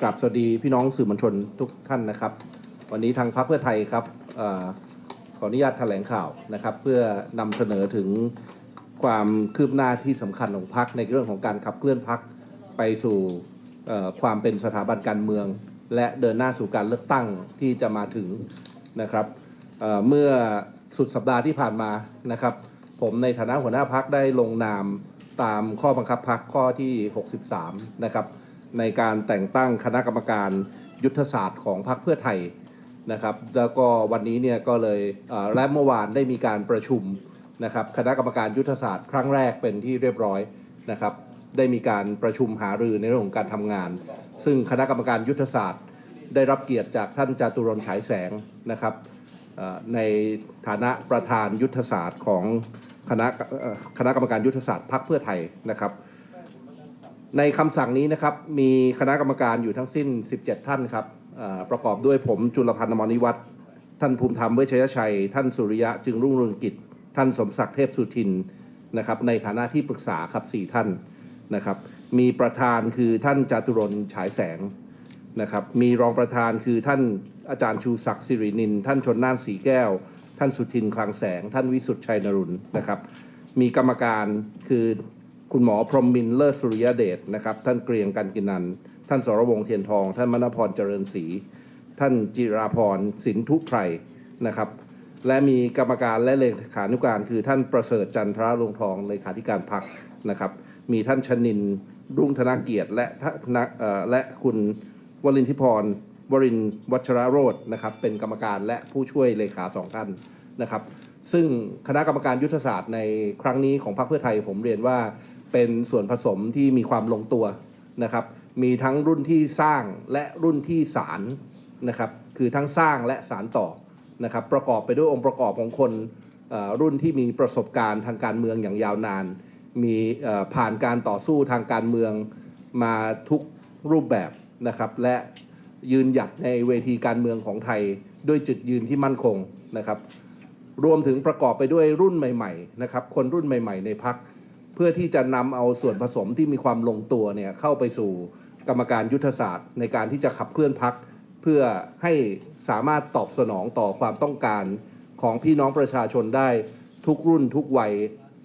กราบสวัสดีพี่น้องสื่อมวลชนทุกท่านนะครับ วันนี้ทางพรรคเพื่อไทยครับอขออนุญาตแถลงข่าวนะครับ เพื่อนำเสนอถึงความคืบหน้าที่สำคัญของพรรคในเรื่องของการขับเคลื่อนพรรคไปสู่ความเป็นสถาบันการเมือง และเดินหน้าสู่การเลือกตั้งที่จะมาถึงนะครับเเมื่อสุดสัปดาห์ที่ผ่านมานะครับ ผมในฐานะหัวหน้าพักได้ลงนามตามข้อบังคับพักข้อที่ 63 นะครับ ในการแต่งตั้งคณะกรรมการยุทธศาสตร์ของพรรคเพื่อไทยนะครับ แล้วก็วันนี้เนี่ยก็เลยและเมื่อวานได้มีการประชุมนะครับคณะกรรมการยุทธศาสตร์ครั้งแรกเป็นที่เรียบร้อยนะครับ ได้มีการประชุมหารือในเรื่องของการทำงาน ซึ่งคณะกรรมการยุทธศาสตร์ ได้รับเกียรติจากท่านจาตุรนฉายแสงนะครับในฐานะประธานยุทธศาสตร์ของคณะคณะกรรมการยุทธศาสตร์พรรคเพื่อไทยนะครับ ในคำสั่งนี้นะครับมีคณะกรรมการอยู่ทั้งสิ้น 17 ท่านครับประกอบด้วยผมจุลพันธ์มรนิวัฒน์ท่านภูมิธรรมเวชยชัย ท่านสุริยะจึงรุ่งเรืองกิจ ท่านสมศักดิ์เทพสุทินนะครับในฐานะที่ปรึกษาครับสี่ท่านนะครับ มีประธานคือท่านจาตุรนฉายแสงนะครับ มีรองประธานคือท่านอาจารย์ชูศักดิ์สิรินิน ท่านชนน่านสีแก้ว ท่านสุทินคลังแสง ท่านวิสุทธ์ชัยนรุณนะครับ มีกรรมการคือ คุณหมอพรหมมินทร์เลิศสุริยเดชนะครับ ท่านเกรียงกันกินัน ท่านสรวงเทียนทอง ท่านมณพรเจริญศรี ท่านจิราพรสินทุไพรนะครับ และมีกรรมการและเลขานุการ คือท่านประเสริฐจันทราลงทองเลขาธิการพักนะครับ มีท่านชนินรุ่งธนาเกียรติ และท่านและคุณวรินทิพรวรินวัชรโรจนะครับ เป็นกรรมการและผู้ช่วยเลขาสองท่านนะครับ ซึ่งคณะกรรมการยุทธศาสตร์ในครั้งนี้ของพรรคเพื่อไทยผมเรียนว่า เป็นส่วนผสมที่มีความลงตัวนะครับ มีทั้งรุ่นที่สร้างและรุ่นที่สารนะครับ คือทั้งสร้างและสารต่อนะครับ ประกอบไปด้วยองค์ประกอบของคนรุ่นที่มีประสบการณ์ทางการเมืองอย่างยาวนาน มีผ่านการต่อสู้ทางการเมืองมาทุกรูปแบบนะครับ และยืนหยัดในเวทีการเมืองของไทยด้วยจุดยืนที่มั่นคงนะครับ รวมถึงประกอบไปด้วยรุ่นใหม่ๆนะครับ คนรุ่นใหม่ ๆ ในพัก พื่อที่จะนำเอาส่วนผสมที่มีความลงตัวเนี่ยเข้าไปสู่กรรมการยุทธศาสตร์ ในการที่จะขับเคลื่อนพักเพื่อให้สามารถตอบสนองต่อความต้องการของพี่น้องประชาชนได้ทุกรุ่นทุกวัย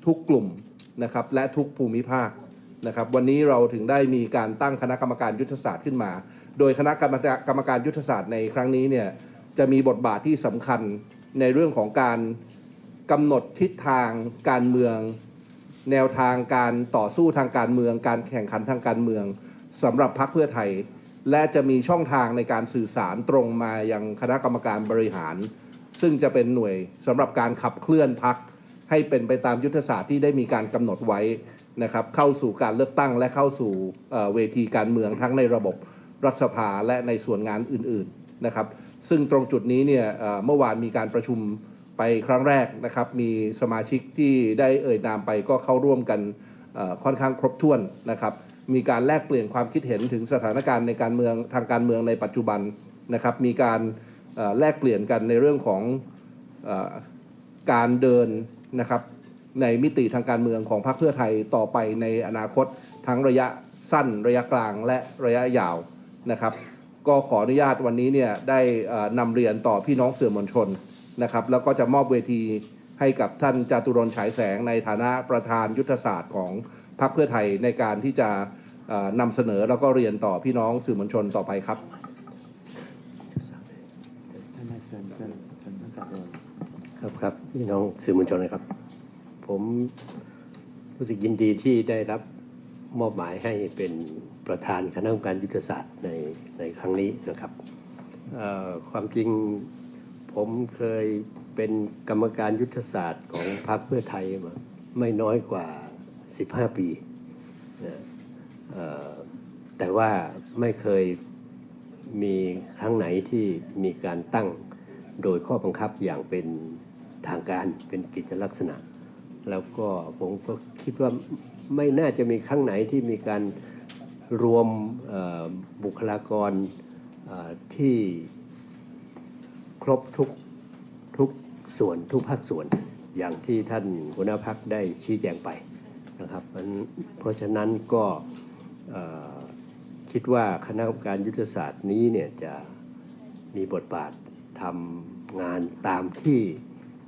ทุกกลุ่มนะครับและทุกภูมิภาคนะครับวันนี้เราถึงได้มีการตั้งคณะกรรมการยุทธศาสตร์ขึ้นมา โดยคณะกรรมการกรรมการยุทธศาสตร์ในครั้งนี้เนี่ยจะมีบทบาทที่สำคัญในเรื่องของการกำหนดทิศทางการเมือง แนวทางการต่อสู้ทางการเมือง การแข่งขันทางการเมืองสำหรับพรรคเพื่อไทย และจะมีช่องทางในการสื่อสารตรงมายังคณะกรรมการบริหาร ซึ่งจะเป็นหน่วยสำหรับการขับเคลื่อนพรรคให้เป็นไปตามยุทธศาสตร์ที่ได้มีการกำหนดไว้นะครับเข้าสู่การเลือกตั้งและเข้าสู่เวทีการเมืองทั้งในระบบรัฐสภาและในส่วนงานอื่น ๆนะครับ ซึ่งตรงจุดนี้เนี่ยเมื่อวานมีการประชุม ไปครั้งแรกนะครับ มีสมาชิกที่ได้เอ่ยนามไปก็เข้าร่วมกันค่อนข้างครบถ้วนนะครับ มีการแลกเปลี่ยนความคิดเห็นถึงสถานการณ์ในการเมืองทางการเมืองในปัจจุบันนะครับ มีการแลกเปลี่ยนกันในเรื่องของอการเดินนะครับในมิติทางการเมืองของพรรคเพื่อไทยต่อไปในอนาคตทั้งระยะสั้นระยะกลางและระยะยาวนะครับ ก็ขออนุญาตวันนี้เนี่ยได้นำเรียนต่อพี่น้องสื่อมวลชน นะครับแล้วก็จะมอบเวทีให้กับท่านจาตุรนฉายแสงในฐานะประธานยุทธศาสตร์ของพรรคเพื่อไทยในการที่จะนำเสนอแล้วก็เรียนต่อพี่น้องสื่อมวลชนต่อไปครับครับครับพี่น้องสื่อมวลชนนะครับ ผมรู้สึกยินดีที่ได้รับมอบหมายให้เป็นประธานคณะกรรมการยุทธศาสตร์ในในครั้งนี้นะครับความจริง ผมเคยเป็นกรรมการยุทธศาสตร์ของพรรคเพื่อไทยมาไม่น้อยกว่า 15 ปีนะแต่ว่าไม่เคยมีครั้งไหนที่มีการตั้งโดยข้อบังคับอย่างเป็นทางการเป็นกิจลักษณะ แล้วก็ผมก็คิดว่าไม่น่าจะมีครั้งไหนที่มีการรวมบุคลากรที่ ครบทุกทุกส่วนทุกภาคส่วนอย่างที่ท่านหัวหน้าพักได้ชี้แจงไปนะครับเพราะฉะนั้นก็คิดว่าคณะกรรมการยุทธศาสตร์นี้เนี่ยจะมีบทบาททำงานตามที่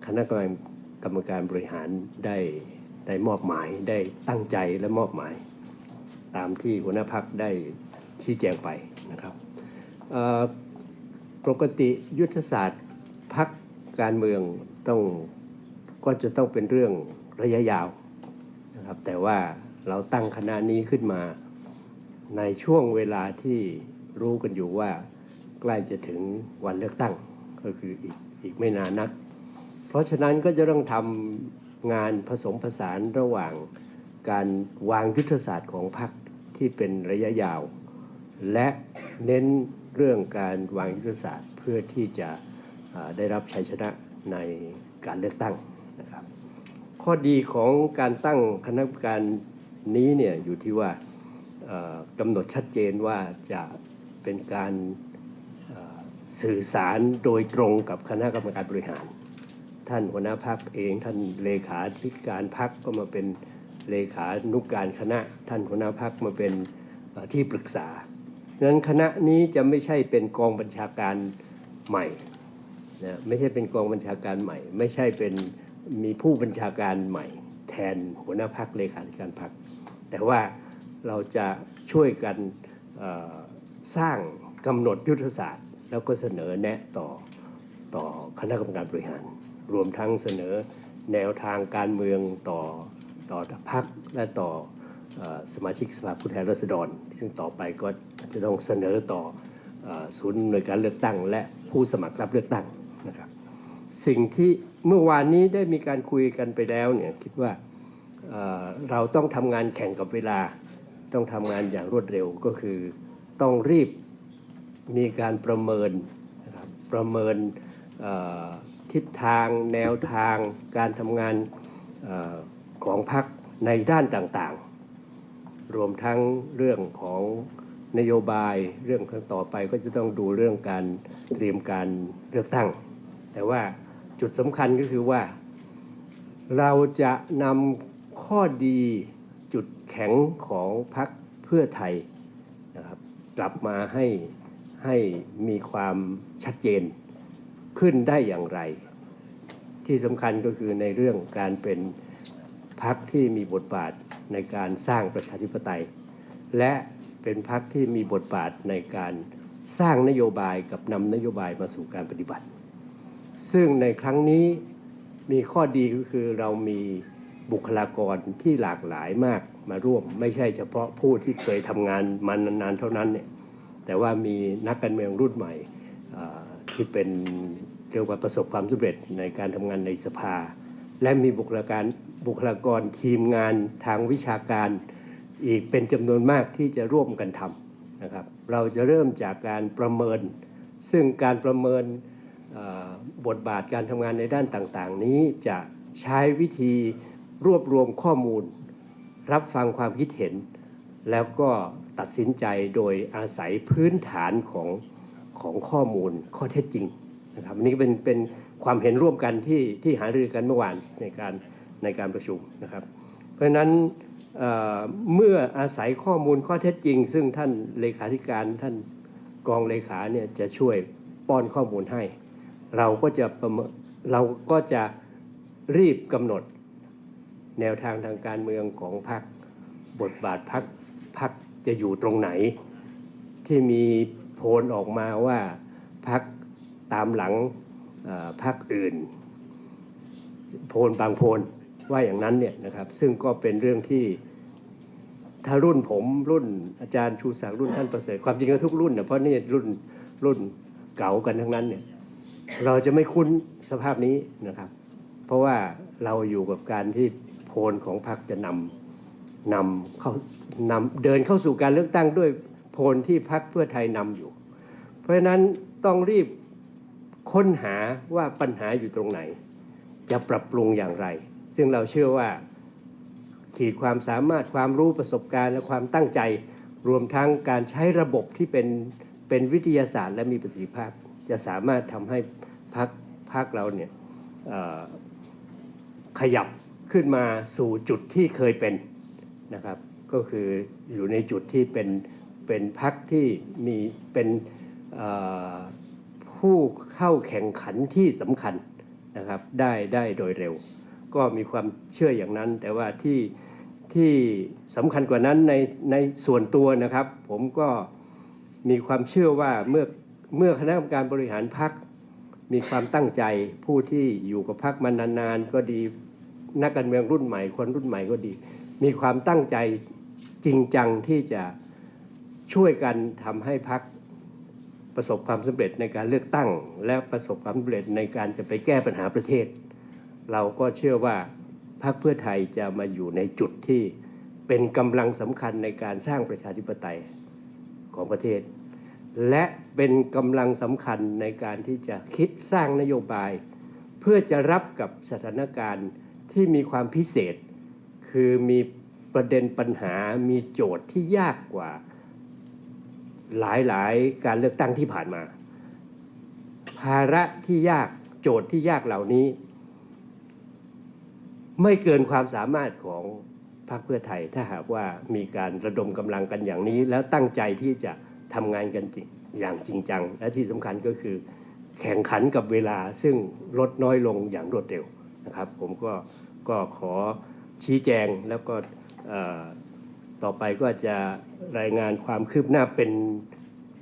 คณะกรรมการรมการบริหารได้ได้มอบหมายได้ตั้งใจและมอบหมาย ตามที่หัวหน้าพักได้ชี้แจงไปนะครับ ปกติยุทธศาสตร์พักการเมืองต้องก็จะต้องเป็นเรื่องระยะยาวนะครับแต่ว่าเราตั้งคณะนี้ขึ้นมา ในช่วงเวลาที่รู้กันอยู่ว่า ใกล้จะถึงวันเลือกตั้งก็คืออีกอีกไม่นานนัก เพราะฉะนั้นก็จะต้องทำงานผสมผสานระหว่างการวางยุทธศาสตร์ของพรรคที่เป็นระยะยาว และเน้น เรื่องการวางยุทธศาสตร์เพื่อที่จะได้รับชัยชนะในการเลือกตั้งนะครับ ข้อดีของการตั้งคณะกรรมการนี้เนี่ยอยู่ที่ว่ากำหนดชัดเจนว่าจะเป็นการสื่อสารโดยตรงกับคณะกรรมการบริหาร ท่านหัวหน้าพักเอง ท่านเลขาธิการพักก็มาเป็นเลขานุกการคณะ ท่านหัวหน้าพักมาเป็นที่ปรึกษา ดังนั้นคณะนี้จะไม่ใช่เป็นกองบัญชาการใหม่นะไม่ใช่เป็นกองบัญชาการใหม่ ไม่ใช่เป็นมีผู้บัญชาการใหม่ แทนหัวหน้าพักเลขาธิการพัก แต่ว่าเราจะช่วยกันสร้างกำหนดยุทธศาสตร์ แล้วก็เสนอแนะต่อต่อคณะกรรมการบริหาร รวมทั้งเสนอแนวทางการเมืองต่อต่อพรรคและต่อ สมาชิกสภาผู้แทนราษฎรซึ่งต่อไปก็จะต้องเสนอต่อศูนย์หน่วยการเลือกตั้ง และผู้สมัครรับเลือกตั้งนะครับ สิ่งที่เมื่อวานนี้ได้มีการคุยกันไปแล้วเนี่ยคิดว่าเเราต้องทำงานแข่งกับเวลา ต้องทำงานอย่างรวดเร็วก็คือต้องรีบมีการประเมินนะครับประเมินทิศทางแนวทางการทำงานออของพรรคในด้านต่าง รวมทั้งเรื่องของนโยบายเรื่องข้างต่อไปก็จะต้องดูเรื่องการเตรียมการเลือกตั้ง แต่ว่าจุดสำคัญก็คือว่า เราจะนำข้อดีจุดแข็งของพรรคเพื่อไทยนะครับกลับมาให้ให้มีความชัดเจนขึ้นได้อย่างไร ที่สำคัญก็คือในเรื่องการเป็นพรรคที่มีบทบาท ในการสร้างประชาธิปไตย และเป็นพรรคที่มีบทบาทในการสร้างนโยบายกับนำนโยบายมาสู่การปฏิบัติ ซึ่งในครั้งนี้มีข้อดีก็คือเรามีบุคลากรที่หลากหลายมากมาร่วม ไม่ใช่เฉพาะผู้ที่เคยทำงานมานานๆเท่านั้นเนี่ยแต่ว่ามีนักการเมืองรุ่นใหม่ที่เป็นเรียกว่าประสบความสำเร็จในการทำงานในสภา และมีบุคลากรบุคลากรทีมงานทางวิชาการ อีกเป็นจำนวนมากที่จะร่วมกันทำนะครับ เราจะเริ่มจากการประเมิน ซึ่งการประเมินบทบาทการทำงานในด้านต่างๆ นี้จะใช้วิธีรวบรวมข้อมูล รับฟังความคิดเห็น แล้วก็ตัดสินใจโดยอาศัยพื้นฐานของของข้อมูลข้อเท็จจริง นะครับอันนี่เป็นเป็นความเห็นร่วมกันที่ที่หารือกันเมื่อวานในการในการประชุมนะครับ เพราะฉะนั้นเเมื่ออาศัยข้อมูลข้อเท็จจริง ซึ่งท่านเลขาธิการท่านกองเลขาเนี่ยจะช่วยป้อนข้อมูลให้ เราก็จะประเมินเราก็จะรีบกำหนดแนวทางทางการเมืองของพรรคบทบาทพรรคพรรคจะอยู่ตรงไหน ที่มีโพลออกมาว่าพรรค ตามหลังพรรคอื่น โพลบางโพลว่าอย่างนั้นเนี่ยนะครับ ซึ่งก็เป็นเรื่องที่ถ้ารุ่นผมรุ่นอาจารย์ชูศักดิ์รุ่นท่านประเสริฐความจริงก็ทุกรุ่นนะเพราะนี่รุ่นรุ่นเก่ากันทั้งนั้นเนี่ยเราจะไม่คุ้นสภาพนี้นะครับ เพราะว่าเราอยู่กับการที่โพลของพรรคจะนำนำเข้านำเดินเข้าสู่การเลือกตั้งด้วยโพลที่พรรคเพื่อไทยนำอยู่ เพราะฉะนั้นต้องรีบ ค้นหาว่าปัญหาอยู่ตรงไหน จะปรับปรุงอย่างไร ซึ่งเราเชื่อว่า ขีดความสามารถความรู้ประสบการณ์และความตั้งใจ รวมทั้งการใช้ระบบที่เป็นเป็นวิทยาศาสตร์ และมีประสิทธิภาพ จะสามารถทำให้พักพักเราเนี่ยขยับขึ้นมาสู่จุดที่เคยเป็นนะครับ ก็คืออยู่ในจุดที่เป็นเป็นพักที่มีเป็นผู้ เข้าแข่งขันที่สำคัญนะครับได้ได้โดยเร็ว ก็มีความเชื่ออย่างนั้น แต่ว่าที่ที่สำคัญกว่านั้นในในส่วนตัวนะครับ ผมก็มีความเชื่อว่าเมื่อเมื่อคณะกรรมการบริหารพักมีความตั้งใจผู้ที่อยู่กับพักมานานๆก็ดีนักการเมืองรุ่นใหม่คนรุ่นใหม่ก็ดี มีความตั้งใจจริงจังที่จะช่วยกันทำให้พัก ประสบความสำเร็จในการเลือกตั้ง และประสบความสำเร็จในการจะไปแก้ปัญหาประเทศ เราก็เชื่อว่าพรรคเพื่อไทยจะมาอยู่ในจุดที่เป็นกำลังสำคัญในการสร้างประชาธิปไตยของประเทศ และเป็นกำลังสำคัญในการที่จะคิดสร้างนโยบาย เพื่อจะรับกับสถานการณ์ที่มีความพิเศษ คือมีประเด็นปัญหามีโจทย์ที่ยากกว่า หลายๆ การเลือกตั้งที่ผ่านมา ภาระที่ยากโจทย์ที่ยากเหล่านี้ ไม่เกินความสามารถของพรรคเพื่อไทยถ้าหากว่ามีการระดมกำลังกันอย่างนี้ แล้วตั้งใจที่จะทำงานกันจริงอย่างจริงจัง และที่สำคัญก็คือ แข่งขันกับเวลาซึ่งลดน้อยลงอย่างรวดเร็วนะครับ ผมก็ก็ขอชี้แจงแล้วก็ ต่อไปก็จะรายงานความคืบหน้าเป็น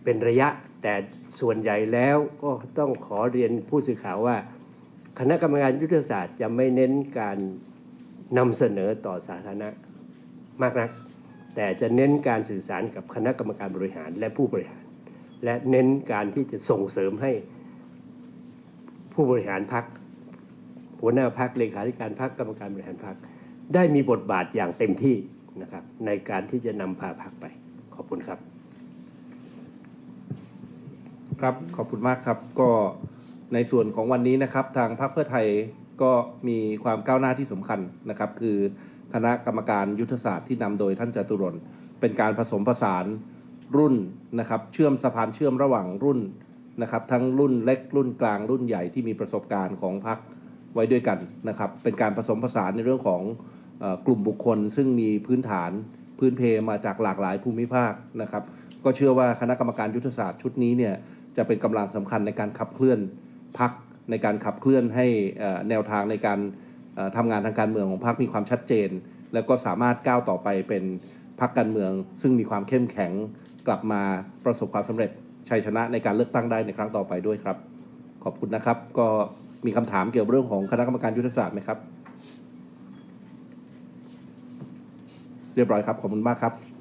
เป็นระยะ แต่ส่วนใหญ่แล้วก็ต้องขอเรียนผู้สื่อข่าวว่า คณะกรรมการยุทธศาสตร์จะไม่เน้นการนำเสนอต่อสาธารณะมากนัก แต่จะเน้นการสื่อสารกับคณะกรรมการบริหารและผู้บริหาร และเน้นการที่จะส่งเสริมให้ผู้บริหารพักหัวหน้าพักเลขาธิการพักกรรมการบริหารพักได้มีบทบาทอย่างเต็มที่ นะครับ ในการที่จะนำพาพักไป ขอบคุณครับ ครับขอบคุณมากครับ ก็ในส่วนของวันนี้นะครับ ทางพรรคเพื่อไทยก็มีความก้าวหน้าที่สำคัญนะครับ คือคณะกรรมการยุทธศาสตร์ที่นำโดยท่านจตุรนเป็นการผสมผสานรุ่นนะครับ เชื่อมสะพานเชื่อมระหว่างรุ่นนะครับ ทั้งรุ่นเล็กรุ่นกลางรุ่นใหญ่ที่มีประสบการณ์ของพรรคไว้ด้วยกันนะครับ เป็นการผสมผสานในเรื่องของ กลุ่มบุคคล ซึ่งมีพื้นฐานพื้นเพมาจากหลากหลายภูมิภาคนะครับ ก็เชื่อว่าคณะกรรมการยุทธศาสตร์ชุดนี้เนี่ยจะเป็นกำลังสำคัญในการขับเคลื่อนพักในการขับเคลื่อนให้แนวทางในการเอ่อทำงานทางการเมืองของพรรคมีความชัดเจน แล้วก็สามารถก้าวต่อไปเป็นพรรคการเมือง ซึ่งมีความเข้มแข็งกลับมาประสบความสำเร็จชัยชนะในการเลือกตั้งได้ในครั้งต่อไปด้วยครับ ขอบคุณนะครับ ก็มีคำถามเกี่ยวกับเรื่องของคณะกรรมการยุทธศาสตร์ไหมครับ เรียบร้อยครับ ขอบคุณมากครับ